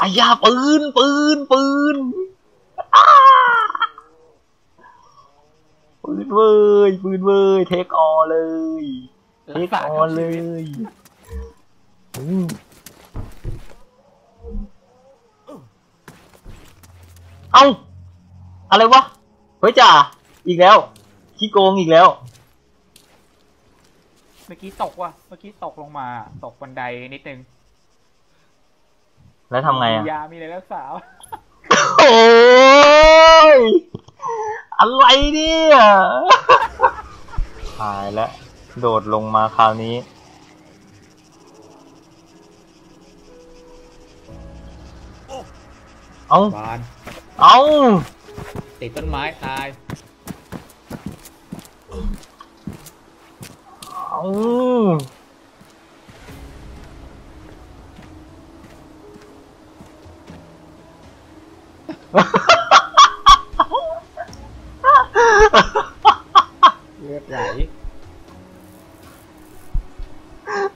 อายาปืนปืนปืนอ้าปืนเว้ยปืนเว้ยเทคออเลยเทคออเลยอืมเอ้าอะไรวะเฮ้ยจ่าอีกแล้วขี้โกงอีกแล้ว เมื่อกี้ตกว่ะเมื่อกี้ตกลงมา ตกบันไดนิดนึง แล้วทำไงอะมียามีอะไรรักษาโอ้ยอะไรเนี่ยตายแล้ว โดดลงมาคราวนี้ เอาบานเอาติดต้นไม้ตาย เอา เลือดไหล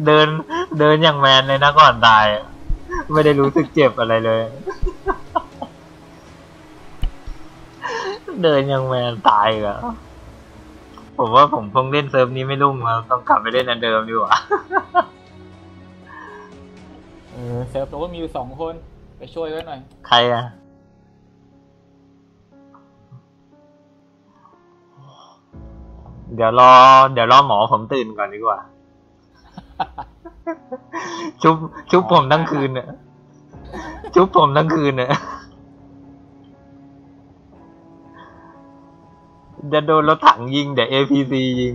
เดินเดินอย่างแมนเลยนะก่อนตายอะไม่ได้รู้สึกเจ็บอะไรเลย เดินอย่างแมนตายอีกอะผมว่าผมคงเล่นเซิร์ฟนี้ไม่รุ่งแล้วต้องกลับไปเล่นอันเดิมดีกว่าเออเซิร์ฟโน้นมีอยู่สองคน ไปช่วยไว้หน่อย ใครอะ เดี๋ยวรอ เดี๋ยวรอหมอผมตื่นก่อนดีกว่า ชุบชุบผมทั้งคืนเนี่ยชุบผมทั้งคืนเนี่ยจะโดนรถถังยิง เดี๋ยว APC ยิง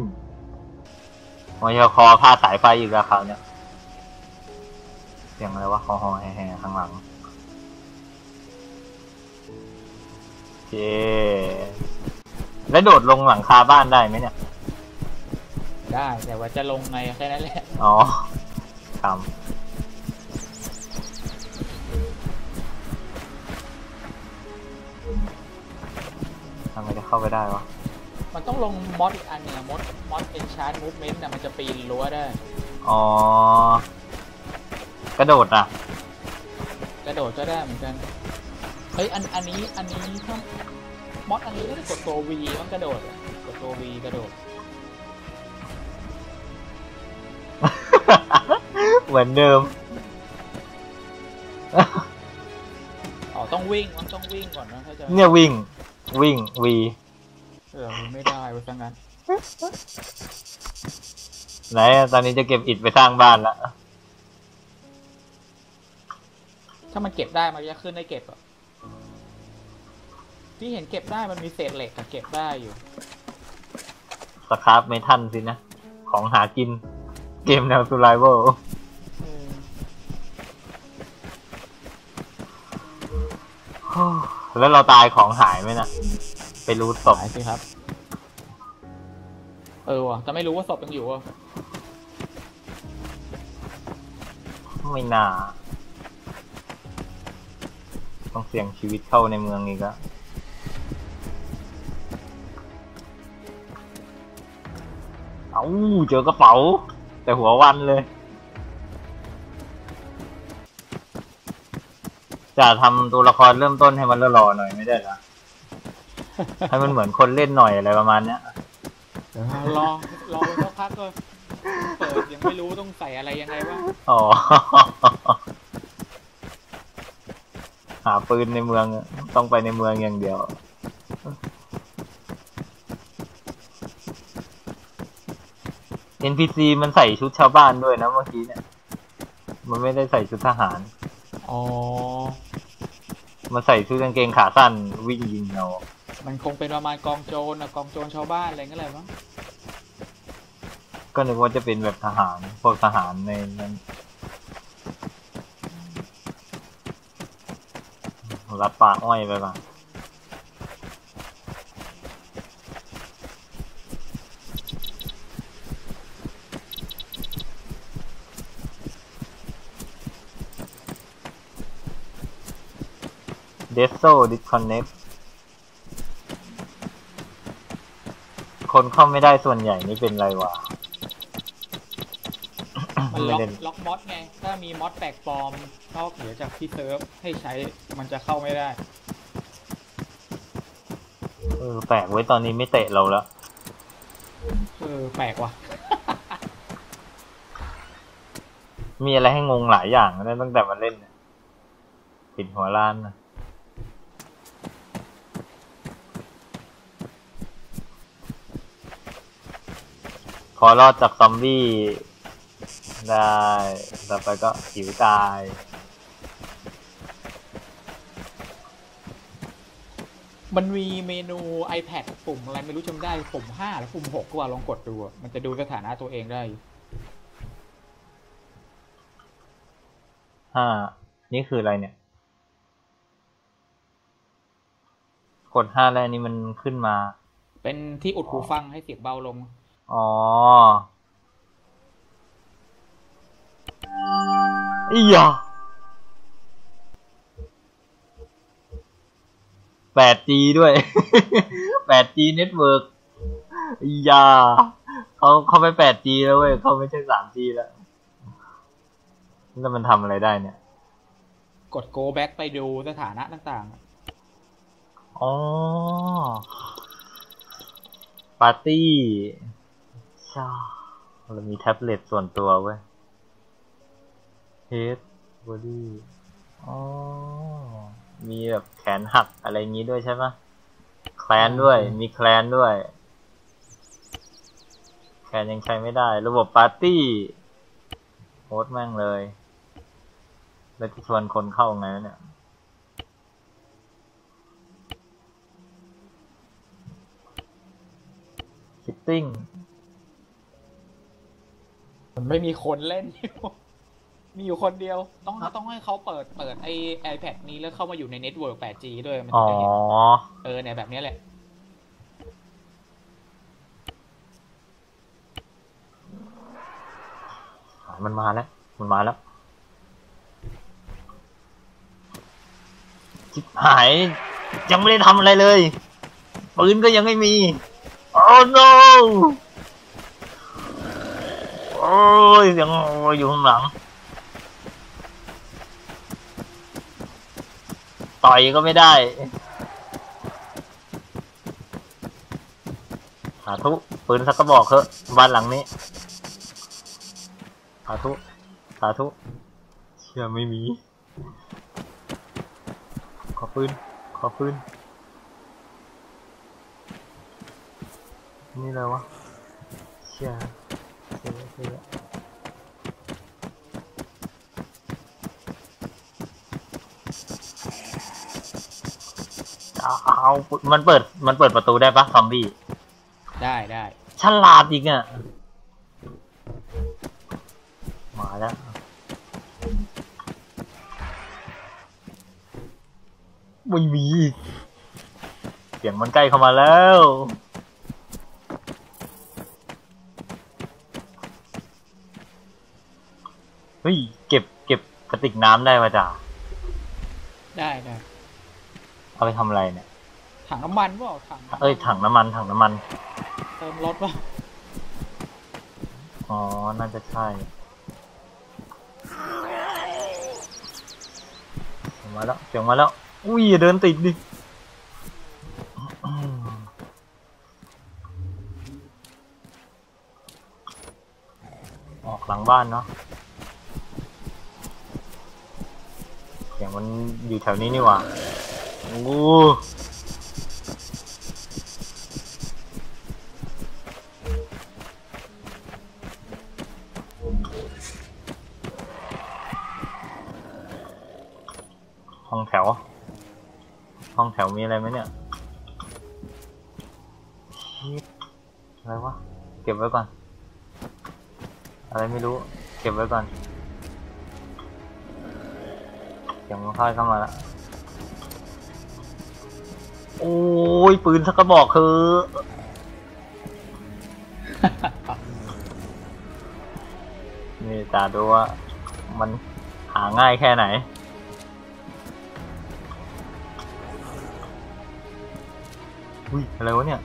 มอยคอพาดสายไฟอีกแล้วคราวเนี่ยเสียงอะไรวะคอหอแห่ๆข้างหลังโอเคแล้วโดดลงหลังคาบ้านได้ไหมเนี่ย ได้ แต่ว่าจะลงไงแค่นั้นแหละ อ๋อทำทำไมจะเข้าไปได้วะ มันต้องลงมอดอีกอันเนี่ยมอดมอดเอนชาร์ดมูฟเมนต์น่ะมันจะปีนรั้วได้ อ๋อ กระโดดอะ กระโดดก็ได้เหมือนกัน เฮ้ยอันอันนี้อันนี้ถ้ามอดอันนี้ก็ได้กดตัววีมันกระโดดอะกดตัววีกระโดด เหมือนเดิม อ๋อต้องวิ่งมันต้องวิ่งก่อนนะถ้าจะเนี่ยวิ่ง วิ่งวีเออไม่ได้ไปซะงั้นไหนอะตอนนี้จะเก็บอิฐไปสร้างบ้านละถ้ามันเก็บได้มันจะขึ้นได้เก็บอะที่เห็นเก็บได้มันมีเศษเหล็กอะเก็บได้อยู่ สครับเมทันสินะ ของหากิน เกมแนว s u r v i v a l แล้วเราตายของหายไหมนะไปรู้ศพหายสิครับ เออว่ะจะไม่รู้ว่าศพยังอยู่อะไม่น่า ต้องเสี่ยงชีวิตเข้าในเมืองอีกอะเอาเจอกระเป๋า แต่หัววันเลย จะทำตัวละครเริ่มต้นให้มันหล่อๆหน่อยไม่ได้เหรอให้มันเหมือนคนเล่นหน่อยอะไรประมาณเนี้ยเดี๋ยวรอรอไปสักพักก็เปิดยังไม่รู้ต้องใส่อะไรยังไงบ้างอ๋อหาปืนในเมืองอะต้องไปในเมืองอย่างเดียว NPC มันใส่ชุดชาวบ้านด้วยนะเมื่อกี้เนี่ย มันไม่ได้ใส่ชุดทหาร อ๋อ มันใส่ชุดกางเกงขาสั้นวิ่งยิงเรามันคงเป็นประมาณกองโจรนะกองโจรชาวบ้านอะไรงั้นเลยมั้ง ก็นึกว่าจะเป็นแบบทหาร พวกทหารในนั้นรัดป่าอ้อยไปป่ะ เดสโซดิสคอนเน็กคนเข้าไม่ได้ส่วนใหญ่นี่เป็นไรวะ มันไม่ล็อกเล่นล็อกมอสไงถถ้ามีมอดแปลกปลอมนอกเหนือจากที่เซิร์ฟให้ใช้มันจะเข้าไม่ได้ เออ แปลกไว้ยตอนนี้ไม่เตะเราแล้ว เออ แปลกว่ะ มีอะไรให้งงหลายอย่างนะตั้งแต่มาเล่นเนี่ยปิดหัวล้านนะ อรอดจากซอมบี้ ได้ ต่อไปก็หิวตายมันมีเมนู iPad ปุ่มอะไรไม่รู้จำได้ปุ่ม5แล้วปุ่ม6ก็ว่าลองกดดูอะมันจะดูสถานะตัวเองได้อยู่ห้านี่คืออะไรเนี่ย กดห้าแล้วอันนี้มันขึ้นมา เป็นที่อุดหูฟังให้เสียงเบาลง อ๋ออีหยา 8G ด้วย 8G เน็ตเวิร์กอีหยาเขาเขาไป 8G แล้วเว้ยเขาไม่ใช่ 3G แล้วแล้วมันทำอะไรได้เนี่ย กด go back ไปดูสถานะต่างๆอะอ๋อ ปาร์ตี้ ชาเรามีแท็บเล็ตส่วนตัวเว้ยเฮดบอดี้อ๋อ มีแบบแขนหักอะไรงี้ด้วยใช่ไหมแคลนด้วย มีแคลนด้วย แคลนยังใช้ไม่ได้ ระบบปาร์ตี้โฮสต์แม่งเลย แล้วจะชวนคนเข้าไงวะเนี่ยคิตติ้ง มันไม่มีคนเล่นอยู่มีอยู่คนเดียว ต้องต้องให้เขาเปิดเปิดไอ iPad นี้แล้วเข้ามาอยู่ในเน็ตเวิร์ก 8G ด้วยมันอ๋ถึองจะเห็นเออเนี่ยแบบเนี้ยแหละ มันมาแล้ว มันมาแล้วชิบหาย ยังไม่ได้ทำอะไรเลย ปืนก็ยังไม่มี โอ้ no โอ้ยเสียังอยู่ข้างหลัง ต่อยก็ไม่ได้สาธุปืนสักกระบอกเถอะบ้านหลังนี้สาธุสาธุเชื่อไม่มี ขอปืน ขอปืน นี่อะไรวะเชื่อเชื่อเชื่อ เอาเอามันเปิดมันเปิดประตูได้ปะซอมบี้ได้ได้ฉลาดอีกอะมาแล้วไม่มีเสียงมันใกล้เข้ามาแล้วเฮ้ยเก็บเก็บกระติกน้ำได้มาจ้ะได้ได้เอาไปทำอะไรเนี่ย ถังน้ำมันเปล่าถังเอ้ยถังน้ำมันถังน้ำมัน เติมรถเปล่าอ๋อ น่าจะใช่เสียงมาแล้วเสียงมาแล้ว อุ้ยอย่าเดินติดดิอืมออกหลังบ้านเนาะเสียงมันอยู่แถวนี้นี่หว่าโอ้ห้องแถว ห้องแถว มีอะไรไหมเนี่ยชิบอะไรวะ เก็บไว้ก่อน อะไรไม่รู้ เก็บไว้ก่อนเสียงมันค่อยเข้ามาแล้วโอ้ย ปืนสักกระบอกคือ นี่ตาดูว่ามันหาง่ายแค่ไหน อุ้ยอะไรวะเนี่ย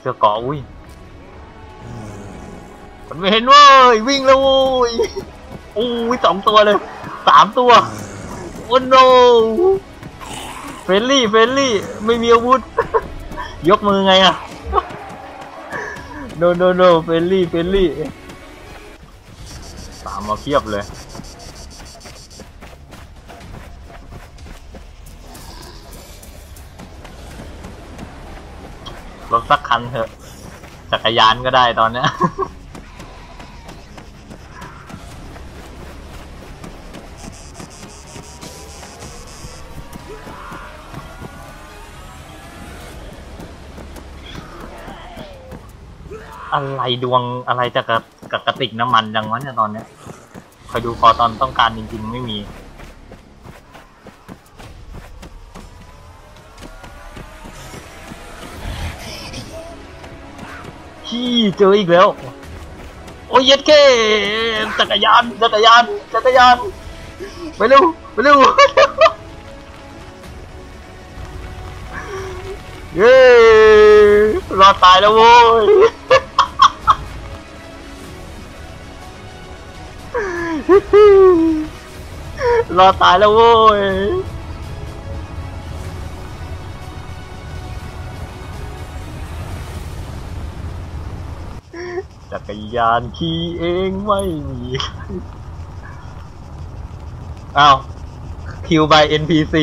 เสื้อเกาะอุ้ยมันไม่เห็นเว้ยวิ่งแล้วเว้ยโอ้ยสองตัวเลยสามตัวโอ้โนเฟรนลี่เฟรนลี่ไม่มีอาวุธ ยกมือไงอะโนโนโนเฟรนลี่เฟรนลี่ตามมาเพียบเลย รถสักคันเถอะ จักรยานก็ได้ตอนเนี้ย อะไรดวงอะไรจะกับกับกระติกน้ำมันจังวะเนี่ยตอนเนี้ยคอยดูพอตอนต้องการจริงๆไม่มี เจออีกแล้ว โอ้ยเย็ดเก้จักรยาน จักรยาน จักรยาน ไปเร็ว ไปเร็ว เย้รอดตายแล้วโว้ยรอดตายแล้วโว้ย รยานขี่เองไม่มีใครอ้าวคิว by NPC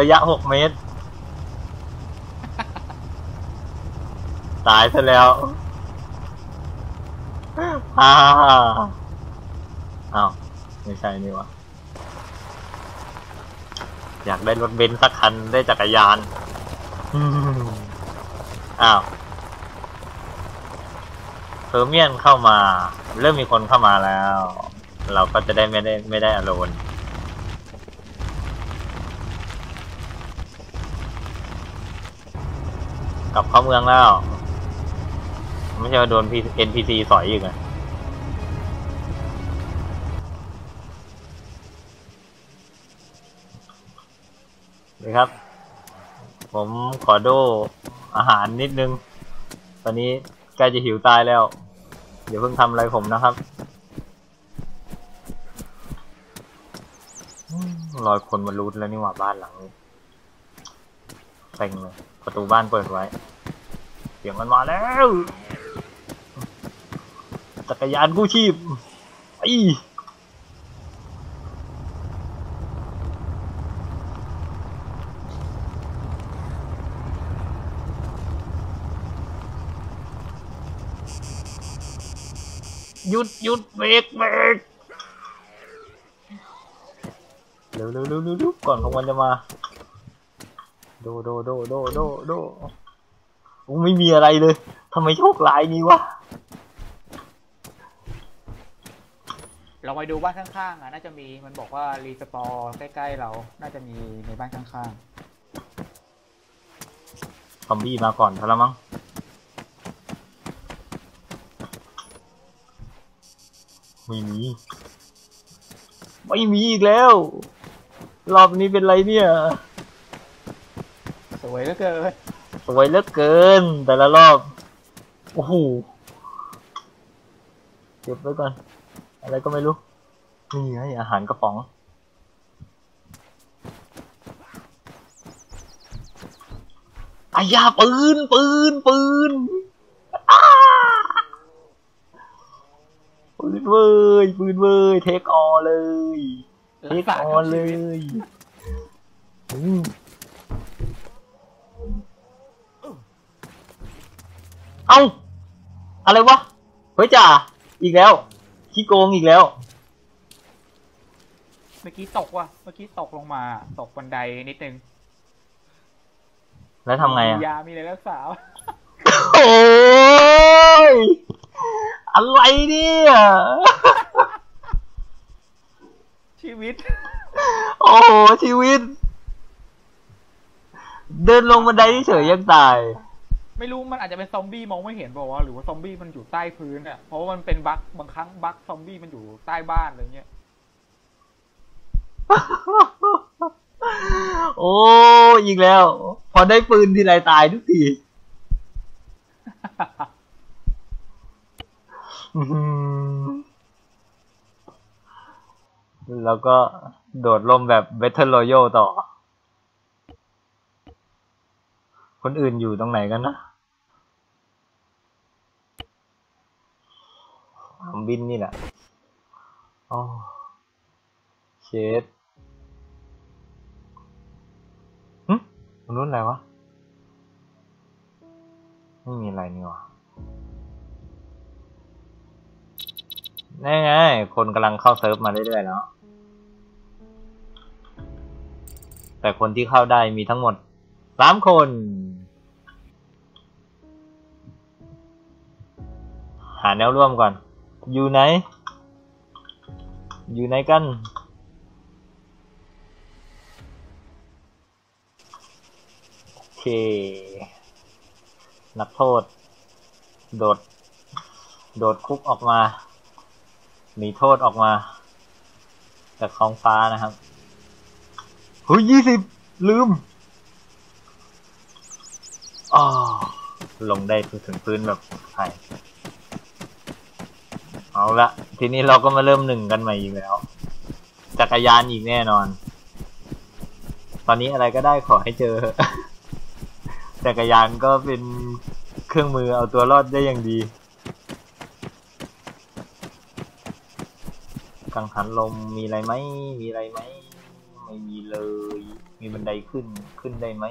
ระยะ6เมตร ตายซะแล้วฮ่าอ้าวไม่ใช่นี่วะอยากได้รถเบนซ์สักคันได้จักรยาน อ้าว เพอร์เมียนเข้ามา เริ่มมีคนเข้ามาแล้ว เราก็จะได้ไม่ได้ไม่ได้อโลนกลับเข้าเมืองแล้ว ไม่ใช่ว่าโดน NPC สอยอีกอะนี่ครับ ผมขอโดอาหารนิดนึง ตอนนี้ ใกล้จะหิวตายแล้ว เดี๋ยวเพิ่งทำอะไรผมนะครับรอยคนมารูดแล้วนี่หว่าบ้านหลังนี้เต็งเลยประตูบ้านเปิดไว้ เสียงมันมาแล้ว จักรยานกู้ชีพไอ หยุดหยุดเบรกเบรกเร็วเร็วเร็วเร็วเร็วก่อนของมันจะมาโดโดโดโดโดโดอู้ไม่มีอะไรเลยทำไมโชคร้ายนี้วะเราไปดูบ้านข้างๆอะน่าจะมีมันบอกว่ารีสตอร์ใกล้ๆเรา น่าจะมีในบ้านข้างซอมบี้มาก่อนเท่าแล้วมั้ง ไม่มี ไม่มีอีกแล้ว รอบนี้เป็นไรเนี่ยๆสวยเหลือเกิน สวยเหลือเกิน แต่ละรอบ โอ้โห เก็บไว้ก่อน อะไรก็ไม่รู้ นี่ไงอาหารกระป๋องอายาปืนปืนปืนอ้าปืน เว้ยปืนเว้ยเทคออเลยเทคออเลยอืมเอ้าอะไรวะ เฮ้ยจ่าอีกแล้วขี้โกงอีกแล้ว เมื่อกี้ตกว่ะ เมื่อกี้ตกลงมา ตกบันไดนิดนึง แล้วทำไงอะมียามีอะไรรักษาโอ้ย อะไรเนี่ย ชีวิต โอ้โห ชีวิต เดินลงบันไดเฉยๆยังตาย ไม่รู้มันอาจจะเป็นซอมบี้มองไม่เห็นเปล่าวะหรือว่าซอมบี้มันอยู่ใต้พื้นอะเพราะว่ามันเป็นบั๊กบางครั้งบั๊กซอมบี้มันอยู่ใต้บ้านอะไรเงี้ย โอ้ อีกแล้ว พอได้ปืนทีไรตายทุกที อื้อหือ แล้วก็โดดล่มแบบ Battle Royale ต่อ คนอื่นอยู่ตรงไหนกันนะสนามบินนี่แหละโอ้เชดหึมันนู้นอะไรวะ ไม่มีอะไรนี่หว่า น่ไง คนกำลังเข้าเซิร์ฟมาเรื่อยๆแล้ว แต่คนที่เข้าได้มีทั้งหมดสามคน หาแนวร่วมก่อน อยู่ไหน อยู่ไหนกันโอเค นักโทษ โดด โดดคุกออกมา หนีโทษออกมา จากท้องฟ้านะครับเฮ้ยยี่สิบลืมอ๋อลงได้ถึงพื้นแบบไทยเอาละทีนี้เราก็มาเริ่มหนึ่งกันใหม่อีกแล้ว จักรยานอีกแน่นอน ตอนนี้อะไรก็ได้ขอให้เจอ จักรยานก็เป็นเครื่องมือเอาตัวรอดได้อย่างดี กังหันลมมีอะไรไหมมีอะไรไหมไม่มีเลย มีบันไดขึ้นขึ้นได้ไหม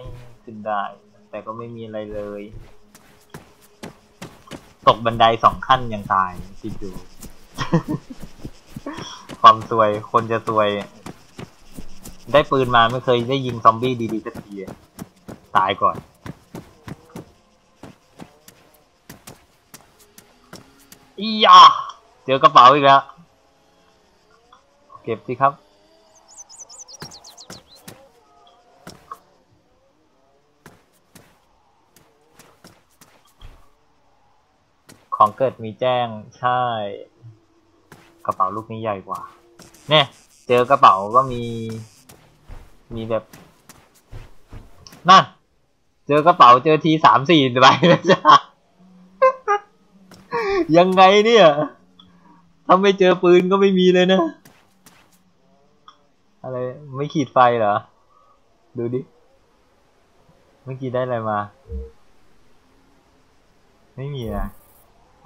ขึ้นได้ แต่ก็ไม่มีอะไรเลย ตกบันไดสองขั้นยังตายคิดดู ความซวยคนจะซวย ได้ปืนมาไม่เคยได้ยิงซอมบี้ดีๆสักทีตายก่อนอียาเจอกระเป๋าอีกแล้ว เก็บสิครับ ของเกิดมีแจ้งใช่ กระเป๋าลูกนี้ใหญ่กว่า เนี่ย เจอกระเป๋าก็มี มีแบบ นั่น เจอกระเป๋าเจอทีสามสี่ใบแล้วจ้ายังไงเนี่ยถ้าไม่เจอปืนก็ไม่มีเลยนะอะ ไรไม่ขีดไฟเหรอ ดูดิ เมื่อกี้ได้อะไรมา ไม่มีนะ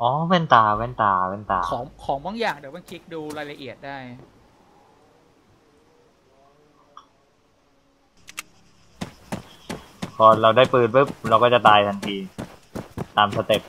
อ๋อแว่นตาแว่นตาแว่นตา ของของบางอย่างเดี๋ยวมันคลิกดูรายละเอียดได้ พอเราได้ปืนปุ๊บเราก็จะตายทันที ตามสเต็ป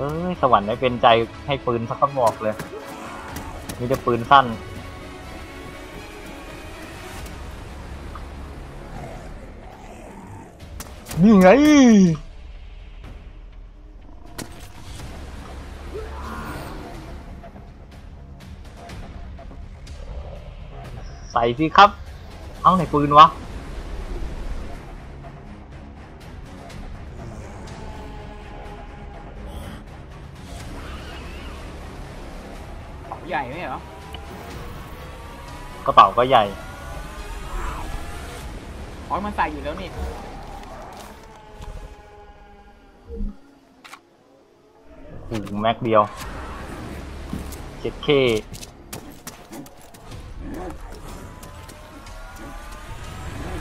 เอ้ยสวรรค์ไม่เป็นใจให้ปืนสักกระบอกเลย มีแต่ปืนสั้น นี่ไงใส่สิครับ เอาไหนปืนวะ ใหญ่ไหมเหรอ กระเป๋าก็ใหญ่ อ๋อ มันใส่อยู่แล้วนี่หูแม็กเดียวเจ็ดเค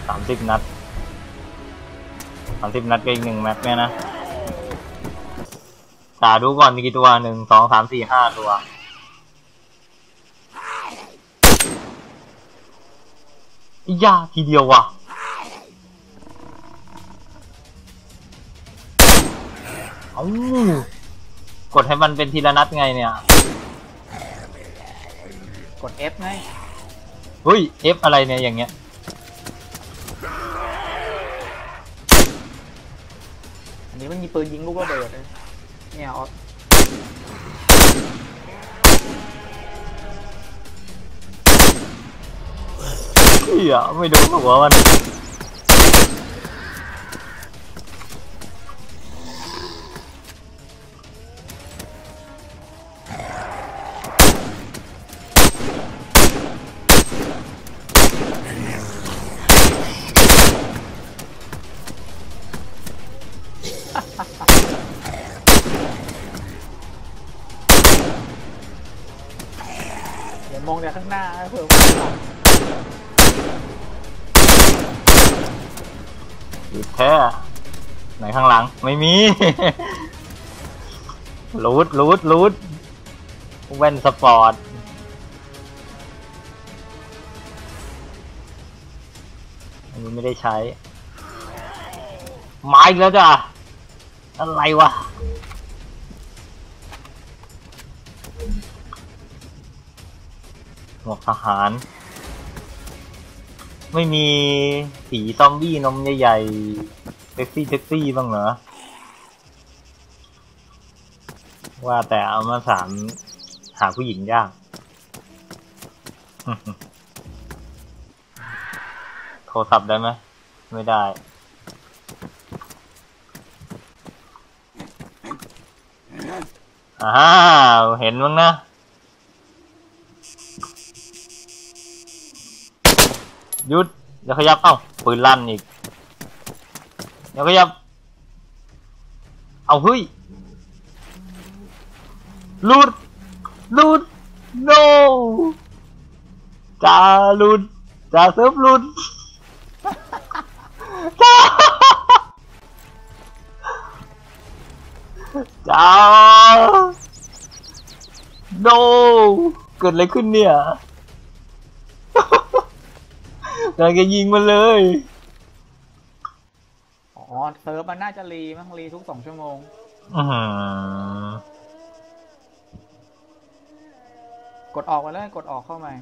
สามสิบนัดสามสิบนัดก็อีกหนึ่งแม็กเนี่ยนะตาดูก่อนมีกี่ตัวหนึ่งสองสามสี่ห้าตัว ย่าทีเดียวว่ะเอ้ากดให้มันเป็นทีละนัดไงเนี่ย กด F ไงเฮ้ย F อะไรเนี่ยอย่างเงี้ย อันนี้มันมีปืนยิงลูกระเบิดเลยเนี่ยออเ Dạ, mày đúng rồi bọn anh อย่ามองแต่ข้างหน้าเผื่อ หยุดแท้ไหนข้างหลัง ไม่มี รูดรูดรูดแว่นสปอร์ตอันนี้ไม่ได้ใช้ มาอีกแล้วจ้ะ อะไรวะหมวกทหาร ไม่มีสีซอมบี้นมใหญ่ๆเซ็กซี่เซ็กซี่บ้างเหรอ ว่าแต่เอามาสามหาผู้หญิงยากโทรศัพท์ได้ไหม ไม่ได้ อ้าว เห็นมั้งนะ หยุดอย่าขยับเอ้าปืนลั่นอีกอย่าขยับ เอาเฮ้ยลุดลุด no จ่าลุดจ่าเซิร์ฟลุดจ่าจ่า no เกิดอะไรขึ้นเนี่ย กำลังจะยิงมันเลย อ๋อเซิร์ฟมันน่าจะรีมั้งรีทุกสองชั่วโมงอื้อหือกดออกมาเลย กดออกเข้ามา